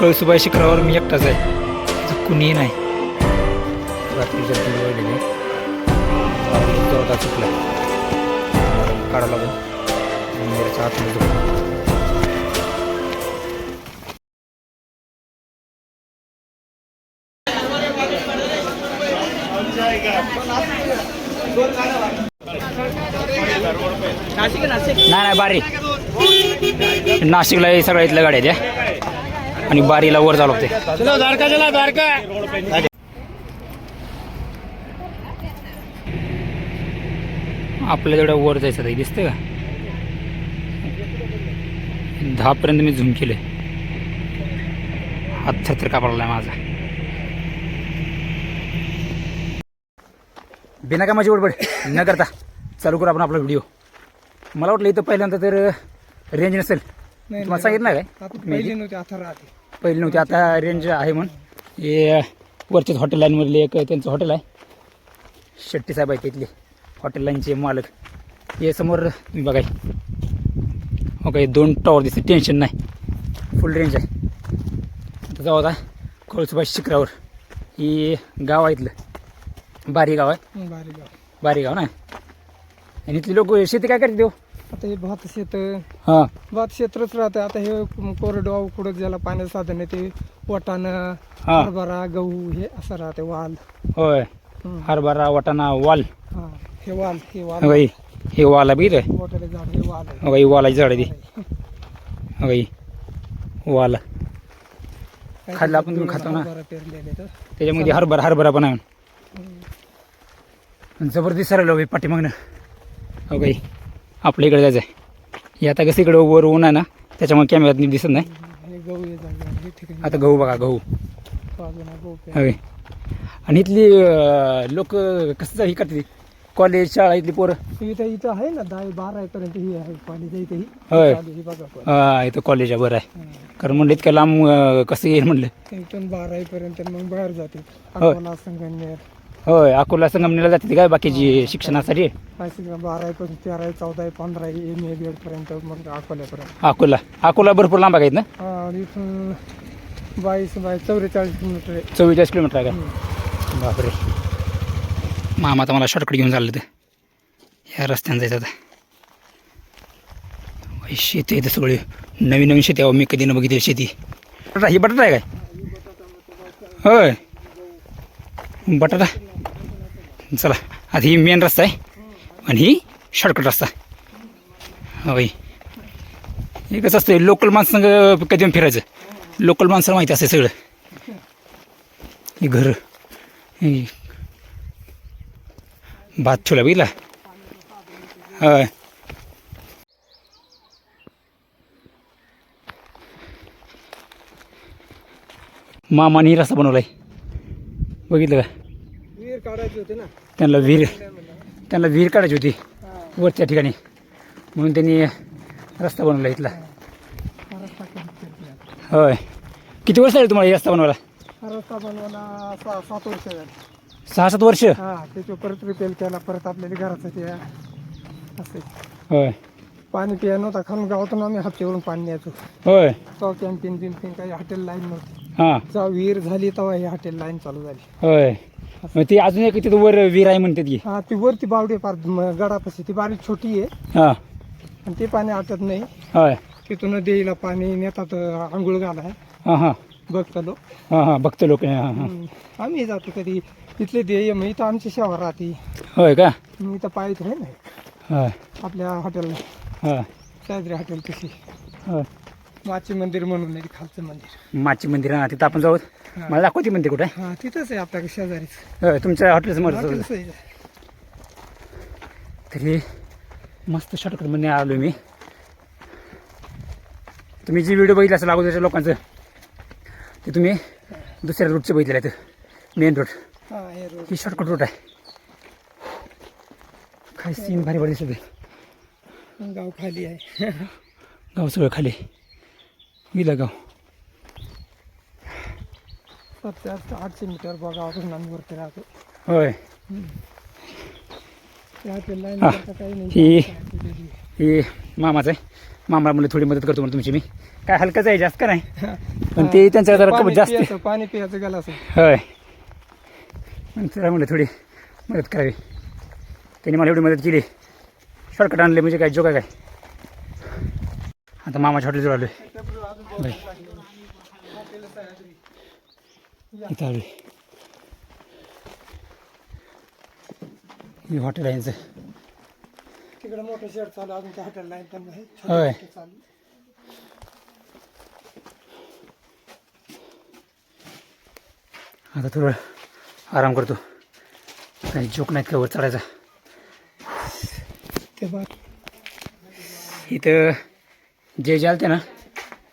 कळसुबाई शिखरावर मी एकटाच आहे कुणीही नाही रात्रीच्या वाजलेले आहे. जोरदार चुकला मंदिराच्या आतमध्ये जाऊ. नाही नाही बारी नाशिकला सगळ्या इथल्या गाड्या आहेत या. आणि बारीला वर लागते आपल्या जेवढ्या वर जायचं आहे दिसतंय का? दहा पर्यंत मी झूम केले हात थरथर कापडला माझा. बिना कामाची बडबड न करता. चालू करू आपण आपला व्हिडिओ मला वाटलं इथं पहिल्यांदा तर रेंज नसेल. तुम्हाला सांगितलं काय? पहिली नव्हती. आता रेंज आहे म्हणून. हे वरच्याच हॉटेल लाईनमधले एक त्यांचं हॉटेल आहे. शेट्टी साहेब आहेत तिथले. हॉटेल लाईनचे मालक. हे समोर तुम्ही बघाय हो काय दोन टॉवर दिसते टेन्शन नाही. फुल रेंज आहे. आता जाऊ आता कळसुबाई शिखरावर. ही गाव आहे इथलं. बारी गाव आहे. बारी गाव. बारी गाव ना? आणि इथली लोक शेती काय करते देऊ आता हे भात शेत हां. भात क्षेत्रच राहतं. आता हे कोरडवाहू कुठं ज्याला पाण्याचं साधन आहे ते वाटाणं हा. हरभरा गहू हे असं राहते वाल. होय. हरभरा वाटाणा वाल. हा. हे वाल हे वाल. हो हे वाल वाटाणे झाड हे वाल आहे. वालाची झाड ती हो बाई वाल. काही खाल्लं आपण दोन खातो ना. हरभरा पेरलेले तर. त्याच्यामध्ये हरभरा हरभरा पण आहे. जबरदस्त सरळ पाठीमागनं. हो बाई आपल्या इकडे जायचं आहे हे आता कसं इकडं वर ऊन आहे ना त्याच्यामुळे कॅमेऱ्यात नीट दिसत नाही. आता गहू बघा गहू. हवे. आणि इथली लोक कसं ही करते कॉलेज शाळा इथली पोरं? इथं इथं आहे ना दहा बारा पर्यंत ही आहे कॉलेज आहे इथे ही. होय. ही इथं कॉलेज आहे बरं आहे. कारण म्हणलं इतकं लांब कसं येईल म्हणलं? इथून बारा पर्यंत मग बाहेर जाते संगमनेर होय अकोला संगमनेला जाते काय बाकीची शिक्षणासाठी? असे बारा पासून तेरा चौदा पंधरा एम ए बी पर्यंत मग अकोल्यापर्यंत. अकोला. अकोला भरपूर लांब आहे हा, आणि इथून बावीस बावीस चौवेचाळीस किलोमीटर आहे. चव्वेचाळीस किलोमीटर आहे का? बापरे. मामा आता मला शॉर्टकट घेऊन चाललं ते. ह्या रस्त्यानं जायचं आता. बाई, शेती आहे इथं सगळी. नवीन नवीन शेती आहे. मी कधी न बघितली शेती. बटाटा ही बटाटा आहे काय? होय. बटाटा. चला आता ही मेन रस्ता आहे. आणि ही शॉर्टकट रस्ता. होय हे कसं असतं लोकल माणसं कधी फिरायचं. लोकल माणसाला माहिती असते सगळं. हे घर. भात ठेवला बघितला? होय. मामाने रस्ता बनवलाय. बघितलं का? काढायचे होते ना. त्यांना विहीर त्यांना विहीर काढायची होती. वरच्या ठिकाणी. म्हणून त्यांनी रस्ता बनवला इथला. होय. किती वर्ष झाले तुम्हाला रस्ता बनवायला? रस्ता बनवायला सहा सात वर्ष झाली. सहा सात वर्ष? हा त्याच्या परत रिपेल केला परत आपल्याला घराचं ते असे. होय. पाणी प्या नव्हता खालून गावातून आम्ही हप्त्यावरून पाणी न्यायचो. होय. तेव्हा कॅन्टीन बिनटीन काही हॉटेल लाईन नव्हती. हां. जेव्हा विहीर झाली तेव्हा ही हॉटेल लाईन चालू झाली. होय. मग ती अजून एक तिथं वर विहीर आहे म्हणतात की. हा ती वरती बावडी पार म- गडापाशी. ती बारीक छोटी आहे. हां. आणि ते पाणी आटत नाही. होय. तिथून देईला पाणी नेतात आंघोळ घालाय. हां हां. बघता लोक. हां हां. बघतो लोक हां हां. हम्म. आम्ही जातो कधी. इथले ध्येय मग इथं आमची सेवा राहते. होय का? मी इथं पाहिजे आहे ना होय. आपल्या हॉटेल होय. सह्याद्री हॉटेल तशी. होय. माची मंदिर म्हणून आहे ते खालचं मंदिर. माची मंदिर हां तिथं आपण जाऊ मला दाखवते मंदिर कुठे आहे? हा तिथंच आहे आपल्या शेजारीच. तुमच्या हॉटेल समोर हॉटेलच आहे. तरी मस्त शॉर्टकटमध्ये आलो मी. तुम्ही जी व्हिडिओ बघितला असेल अगोदरच्या लोकांचं ते तुम्ही दुसऱ्या रूटचे बघितलेलं आहे मेन रोड हा हे रोड ही शॉर्टकट रूट आहे. काय सीन भारी भारी आहे गाव खाली आहे. गाव सगळं खाली. गेलं गाव सात ते आठ आठशे मीटर गावापासून आम्ही वरती राहतो होय त्या लाईन हा. काही नाही ही तिथे ही मामाचं आहे मामाला म्हणलं थोडी मदत करतो म्हणून तुमची मी काय हलकंच आहे जास्त का नाही पण ते त्यांच्या जरा पाणी कमी जास्त पियाचं, पाणी पियाचं गेला असं होय मग तुला म्हणलं थोडी मदत करावी त्यांनी मला एवढी मदत केली शॉर्टकट आणले म्हणजे काय जो काय काय आता मामाच्या हॉटेल आलो बाय इथं आलो हे हॉटेल आहे यांचं. तिकडे मोठं शेड चालू अजून त्या हॉटेल लाईन पण नाही होय. चालू आता थोडं आराम करतो. काही जोक नाहीत का वर चढायचा? ते इथं जे जे आलते ना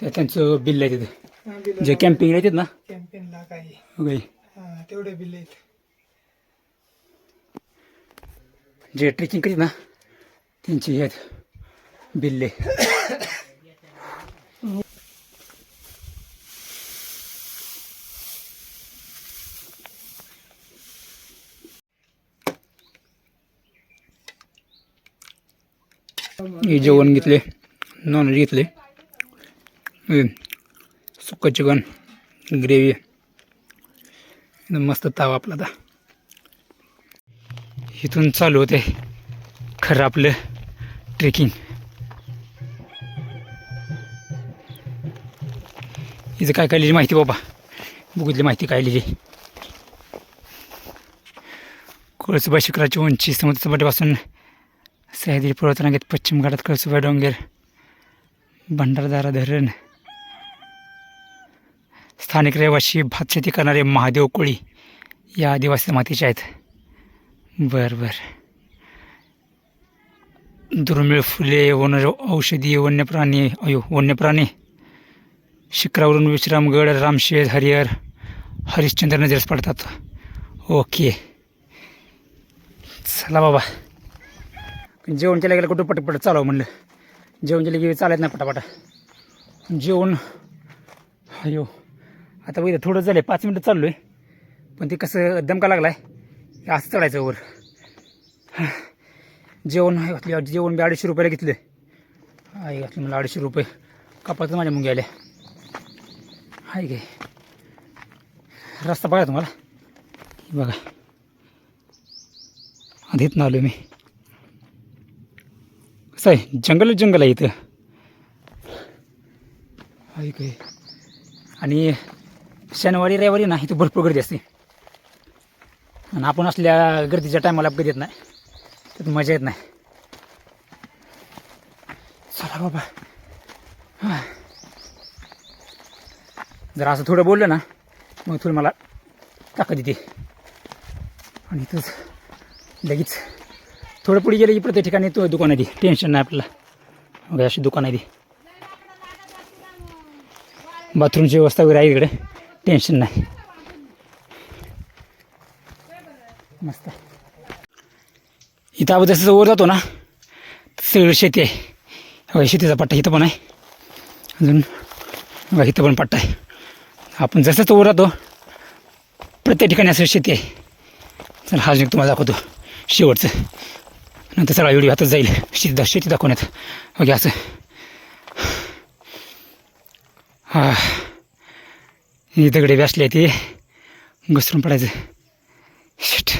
ते त्यांचं बिल आहे तिथं. जे कॅम्पिंग येतात ना. कॅम्पेनला काही. तेवढे बिल आहेत. जे ट्रेकिंग करीत ना त्यांची आहेत. बिल्ले जेवण घेतले. नॉनव्हेज घेतले. हे चिकन ग्रेव्ही. एकदम मस्त ताव आपला आता. इथून चालू होते. खरं आपलं ट्रेकिंग इथं काय काय लिहिली माहिती बाबा? बघितली माहिती काय लिहिली कळसुबा शिखराची उंची समुद्र सपाटीपासून सह्याद्री पर्वतरांगेत पश्चिम घाटात कळसुबा डोंगर भंडारदारा धरण. स्थानिक रहिवासी भातशेती करणारे महादेव कोळी या आदिवासी मातीचे आहेत. बर बर. दुर्मिळ फुले वन औषधी वन्यप्राणी अयो वन्यप्राणी. शिखरावरून विश्रामगड रामशेज हरिहर हरिश्चंद्र नजरेस पडतात. ओके. चला बाबा. जेवण केलं गेलं कुठं पटपट चालव म्हणलं. जेवण केलं की चालत नाही पटापटा. जेवण अयो आता बघितलं थोडं झालं आहे पाच मिनटं चाललो आहे पण ते कसं दमका लागला आहे असं चढायचं वर. जेवण आहे घातले जेवण बी अडीचशे रुपयाला घेतले आहे घातले मला अडीचशे रुपये. कापाचं माझ्या मुंगी आल्या आहे काय रस्ता बघा तुम्हाला. बघा. आधीच ना आलो मी. कसं आहे जंगलच जंगल आहे इथं आहे आणि शनिवारी रविवारी ना इथं भरपूर गर्दी असते आणि आपण असल्या गर्दीच्या टायमाला कधी येत नाही त्यात मजा येत नाही चला बाबा हां जर असं थोडं बोललं ना मग थोडं मला ताकद येते आणि इथंच लगेच थोडं पुढे गेलं की प्रत्येक ठिकाणी तो दुकान आहे ती. टेन्शन नाही आपल्याला. बघा अशी दुकान आहे ती. बाथरूमची व्यवस्था वगैरे आहे इकडे टेन्शन नाही. मस्त. इथं आपण जसं वर जातो ना सगळं शेती आहे. हो, बघा शेतीचा पट्टा इथं पण आहे. अजून बघा इथं पण पट्टा आहे. आपण जसंच वर राहतो प्रत्येक ठिकाणी असं शेती आहे. चला हा तुम्हाला दाखवतो. शेवटचं. नंतर सगळा व्हिडिओ हातात जाईल. शेती दा शेती दाखवण्यात. ओके असं. हा ही दगडे व्यासले ते. घसरून पडायचं. शिट.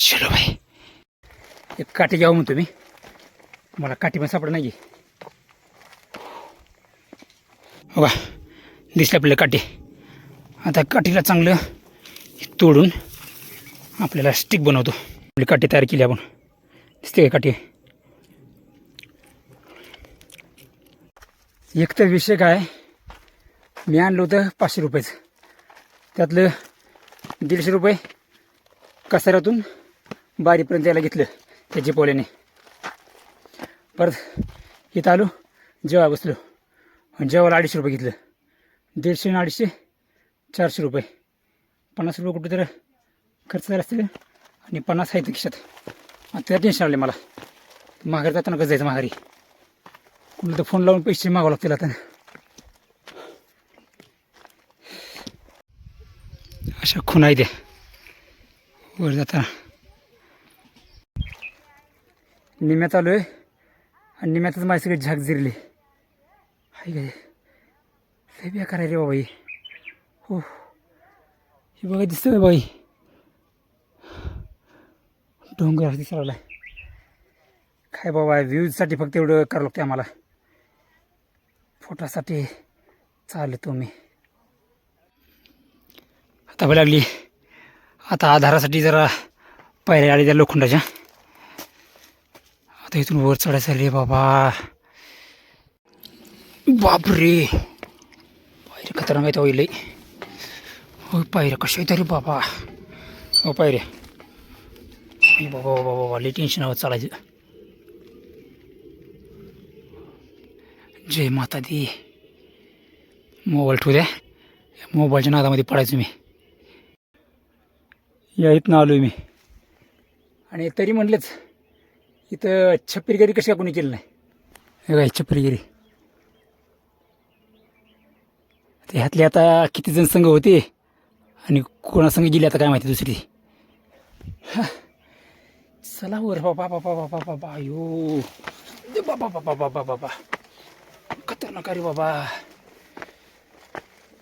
चलो भाई एक काठी घ्यावं म्हणतो मी. मला काठी पण सापड नाही हो का आपल्याला काठी. आता काठीला चांगलं तोडून आपल्याला स्टिक बनवतो. आपली काठी तयार केली आपण. दिसते का काठी एक तर विषय काय? मी आणलं होतं पाचशे रुपयेचं. त्यातलं दीडशे रुपये कसाऱ्यातून बारीपर्यंत यायला घेतलं त्याची पोल्याने परत इथं आलो जेव्हा बसलो. आणि जेवायला अडीचशे रुपये घेतलं. दीडशे आणि अडीचशे चारशे रुपये. पन्नास रुपये कुठे तर खर्च झाला असतील आणि पन्नास आहेत खिशात त्या टेन्शन आले मला. माघारी जाताना कसं जायचं माघारी? कुठलं तर फोन लावून पैसे मागावं लागतील आता. अशा खून आहे त्या. वर जाताना. निम्यात आलो आहे. आणि निम्यातच माझी सगळी झाक जिरली. हाय काय बेकार आहे रे बाबा ही. हो. हे बघा दिसतं का बाई? डोंगर दिसला काय बाबा व्ह्यूजसाठी फक्त एवढं करावं लागतं आम्हाला. फोटासाठी चालतो मी आता बघ लागली. आता आधारासाठी जरा पायऱ्या आली त्या लोखंडाच्या. आता इथून वर चढायचं रे बाबा. बापरे. पायऱ्या खतरनाक माहिती होईल हो पायऱ्या कशा आहेत रे बाबा. हो पायऱ्या. बाबा बाबा बाबा लई टेन्शन आहोत चालायचं. जय माता दी मोबाईल ठेवू द्या. मोबाईलच्या नादामध्ये पडायचो मी. या इथनं आलो मी. आणि तरी म्हटलंच इथं छपरीगिरी कशी का कोणी केलं नाही? काय छप्परीगिरी. ते ह्यातले आता किती जण संघ होते आणि कोणासंग गेले आता काय माहिती दुसरी. हा. चला वर बाबा बाबा बाबा बाबा यो बाबा बाबा बाबा बाबा खतरनाक अरे बाबा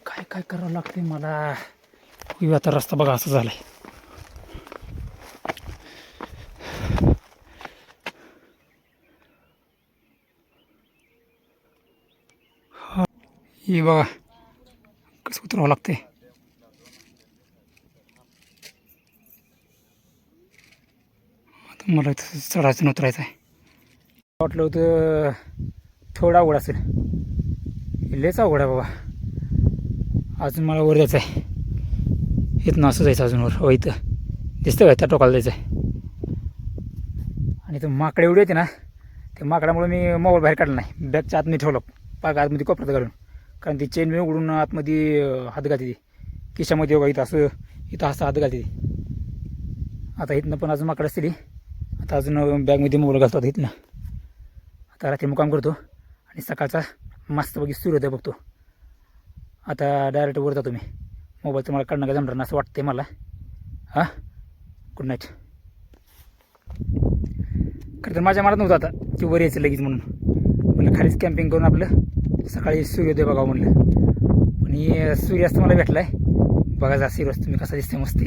काय काय करावं लागते मला उई, आता रस्ता बघा असं झालाय हा, हे बघा कसं उतरावं लागते मला इथं चढायचं उतरायचं आहे. वाटलं होतं थोडा अवघड असेल. हे लयच अवघड आहे बाबा. अजून मला वर जायचं आहे. इथनं असं जायचं अजून वर हो इथं. दिसतं का? त्या टोकाला जायचं आहे. आणि तो माकडे एवढे होते ना ते माकडामुळे मी मोबाईल बाहेर काढला नाही. बॅगच्या आतमध्ये ठेवलं पाक आतमध्ये कोपऱ्यात घालून. कारण ती चेन मी उघडून आतमध्ये हात घालते ती. खिशामध्ये बघा इथं असं इथं असं हात घालते ती. आता इथनं पण अजून माकडं असते ती आता अजून बॅगमध्ये मोबाईल घालतो आता इथनं. आता रात्री मुकाम करतो आणि सकाळचा मस्तपैकी सूर्योदय बघतो. आता डायरेक्ट वर जातो मी. मोबाईलचं मला काढणं काय जमणार नाही असं वाटतंय मला. हां? गुड नाईट खरं तर माझ्या मनात नव्हतं आता की वर यायचं लगेच म्हणून. म्हणलं खालीच कॅम्पिंग करून आपलं सकाळी सूर्योदय बघावं म्हणलं. पण सूर्यास्त मला भेटला आहे बघा जा सूर्यास्त मी कसा दिसते मस्त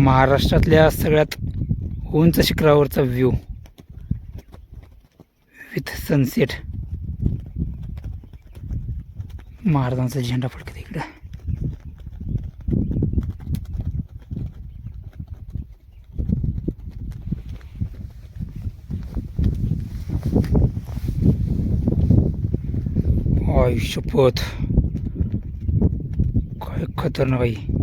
महाराष्ट्रातल्या सगळ्यात उंच शिखरावरचा व्ह्यू विथ सनसेट महाराजांचा झेंडा फडकत इकडं. आयुष्यपथ. काय खतरनाक आहे.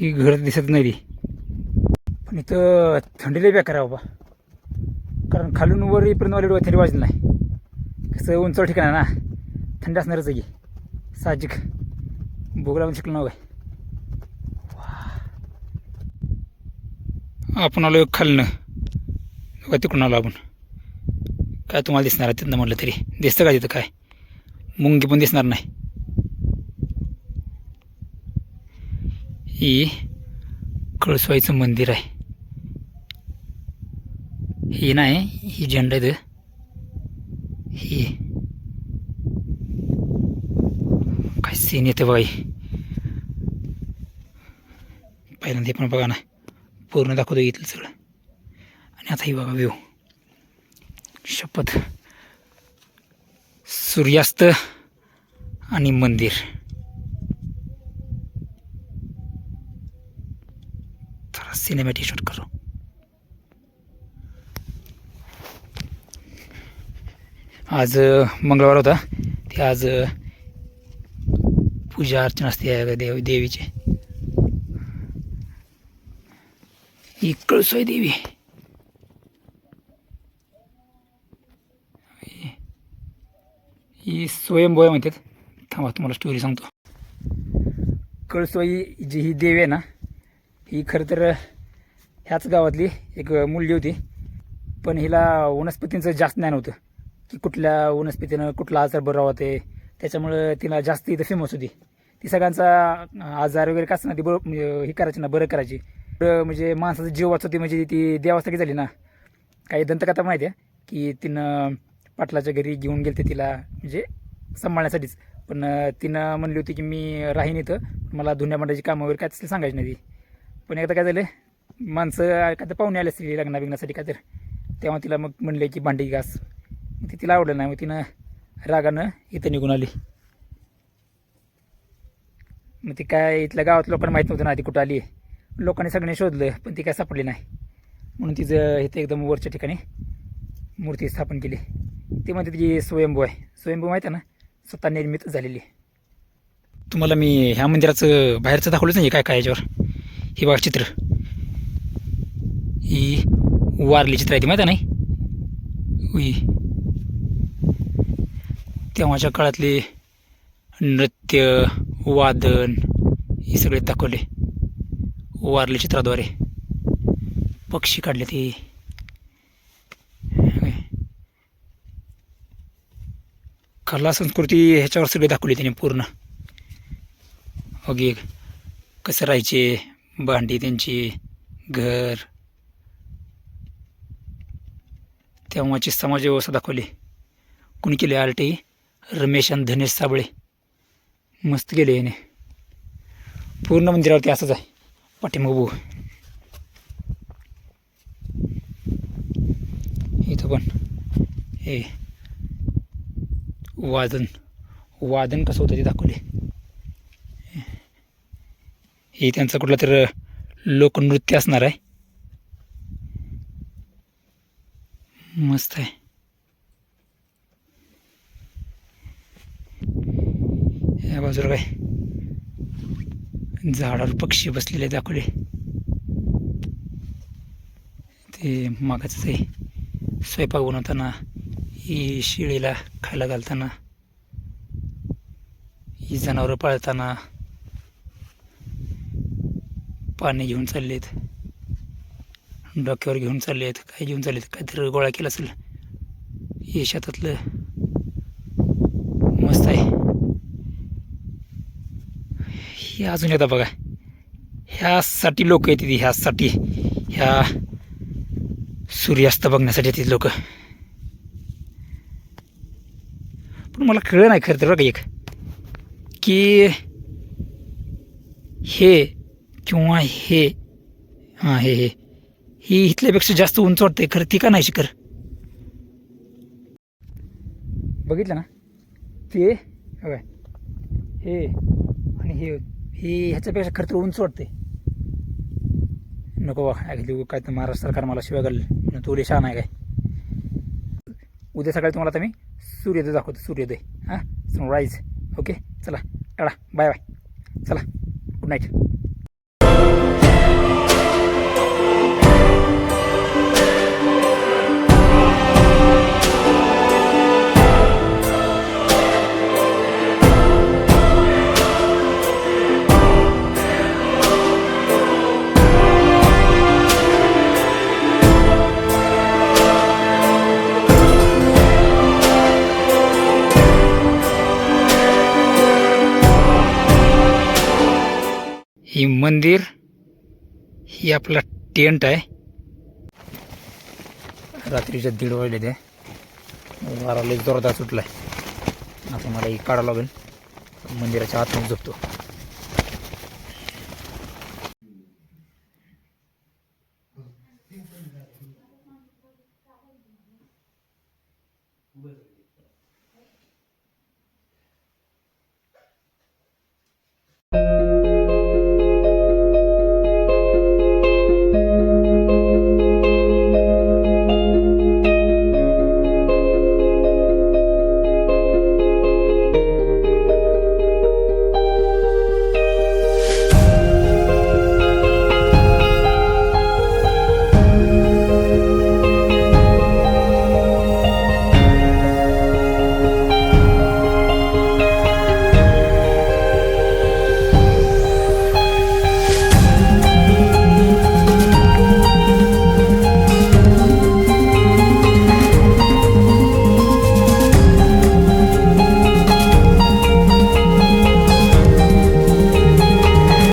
ही घर दिसत नाही रे. पण इथं थंडीला बेकार आहे बाबा. कारण खालून वर इपर्यंत मला थंडी वाजली नाही. कसं उंच ठिकाण आहे ना थंडी असणारच आहे की. साहजिक. भोगला लावून शिकलो ना काय आपण आलो खालनं. तिकडून आलो आपण. काय तुम्हाला दिसणार आहे तिथनं म्हटलं तरी. दिसतं का तिथं काय? मुंगी पण दिसणार नाही. ही कळसवाईचं मंदिर आहे. ही नाही ही झेंडा आहे. ही. काय सीन येते बघा पहिल्यांदा पण बघा ना पूर्ण दाखवतो इथलं सगळं. आणि आता ही बघा व्ह्यू शपथ. सूर्यास्त आणि मंदिर. थोड़ा सिनेमॅटिक शूट करो. आज मंगळवार होता. ते आज पूजा अर्चना असते आहे देव देवीची. ही कळसोय देवी. ही स्वयंभोय म्हणतात. थांबा तुम्हाला स्टोरी सांगतो. कळसोई जी ही देवी आहे ना ही खरं तर ह्याच गावातली एक मुलगी होती. पण हिला वनस्पतींचं जास्त ज्ञान होतं. की कुठल्या वनस्पतीनं कुठला आजार बरा होते त्याच्यामुळं तिला जास्त इथं फेमस होती. ती सगळ्यांचा आजार वगैरे कसं ना ती बरं म्हणजे हे करायची ना बरं करायची. बरं म्हणजे माणसाचा जीव वाचवते म्हणजे ती देवासाठी झाली ना. काही दंतकथा माहिती आहे? की तिनं पाटलाच्या घरी घेऊन गेलते तिला म्हणजे सांभाळण्यासाठीच. पण तिनं म्हणली होती की मी राहीन इथं. मला धुण्या भांड्याची कामं वगैरे काय सांगायची नाही ती. पण एकदा काय झालं माणसं काय तर पाहुणे आले असतील लग्ना बिग्नासाठी काय तर तेव्हा तिला मग म्हणले की भांडी घास. मग ती तिला आवडलं नाही मग तिनं रागानं इथं निघून आली. मग ती काय इथल्या गावात लोकांना माहीत नव्हतं ना ती कुठं आली लोकांनी सगळ्यांनी शोधलं पण ती काय सापडली नाही. म्हणून तिचं इथं एकदम वरच्या ठिकाणी मूर्ती स्थापन केली. ती म्हणते की स्वयंभू आहे. स्वयंभू माहीत आहे ना? स्वतः निर्मित झालेली. तुम्हाला मी ह्या मंदिराचं बाहेरचं दाखवलंच नाही काय काय याच्यावर? हे बघा चित्र. ही वारली चित्र आहे ती माहीत आहे नाही? तेव्हाच्या काळातले नृत्य वादन हे सगळे दाखवले. वारली चित्राद्वारे. पक्षी काढले ते. कला संस्कृती ह्याच्यावर सगळे दाखवली त्याने पूर्ण. ओके कसं राहायचे भांडी त्यांची घर. तेव्हाची समाजव्यवस्था दाखवली. कुणी केली आलटी रमेश आणि धनेश साबळे. मस्त गेले याने. पूर्ण मंदिरावरती असंच आहे. पाठीमाग इथं पण. हे वादन. वादन कसं होतं ते दाखवले. हे त्यांचं कुठलं तर लोकनृत्य असणार आहे. मस्त आहे. या बाजूला काय? झाडावर पक्षी बसलेले दाखवले ते मागाचंच आहे. स्वयंपाक बनवताना ही शिळीला खायला घालताना ही जनावरं पाळताना पाणी घेऊन चाललेत. डोक्यावर घेऊन चालले आहेत काय घेऊन चाललेत काहीतरी गोळा केला असेल. हे शेतातलं मस्त आहे. हे अजून एकदा बघा. ह्यासाठी लोक येतात ह्यासाठी. ह्या सूर्यास्त बघण्यासाठी येतात लोक. पण मला कळलं नाही खरं तर बघा एक. की हे किंवा हे. हां हे हे. ही इथल्यापेक्षा जास्त उंच वाटते खरं ती का नाही शिखर? बघितलं ना? ते बघा हे आणि हे. हे ह्याच्यापेक्षा खरं तर उंच वाटते नको बा ॲक्च्युली काय तर महाराष्ट्र सरकार मला शिवाय घाल तू छान आहे काय? उद्या सकाळी तुम्हाला आता मी सूर्योदय दाखवतो सूर्योदय. हां? सनराईज ओके चला टाळा. बाय बाय चला. गुड नाईट मंदिर ही आपला टेंट आहे. रात्रीच्या दीड वाजले ते. वारा लई जोरदार सुटलाय. आता मला ही काढावं लागेल. मंदिराच्या आतमध्ये झोपतो.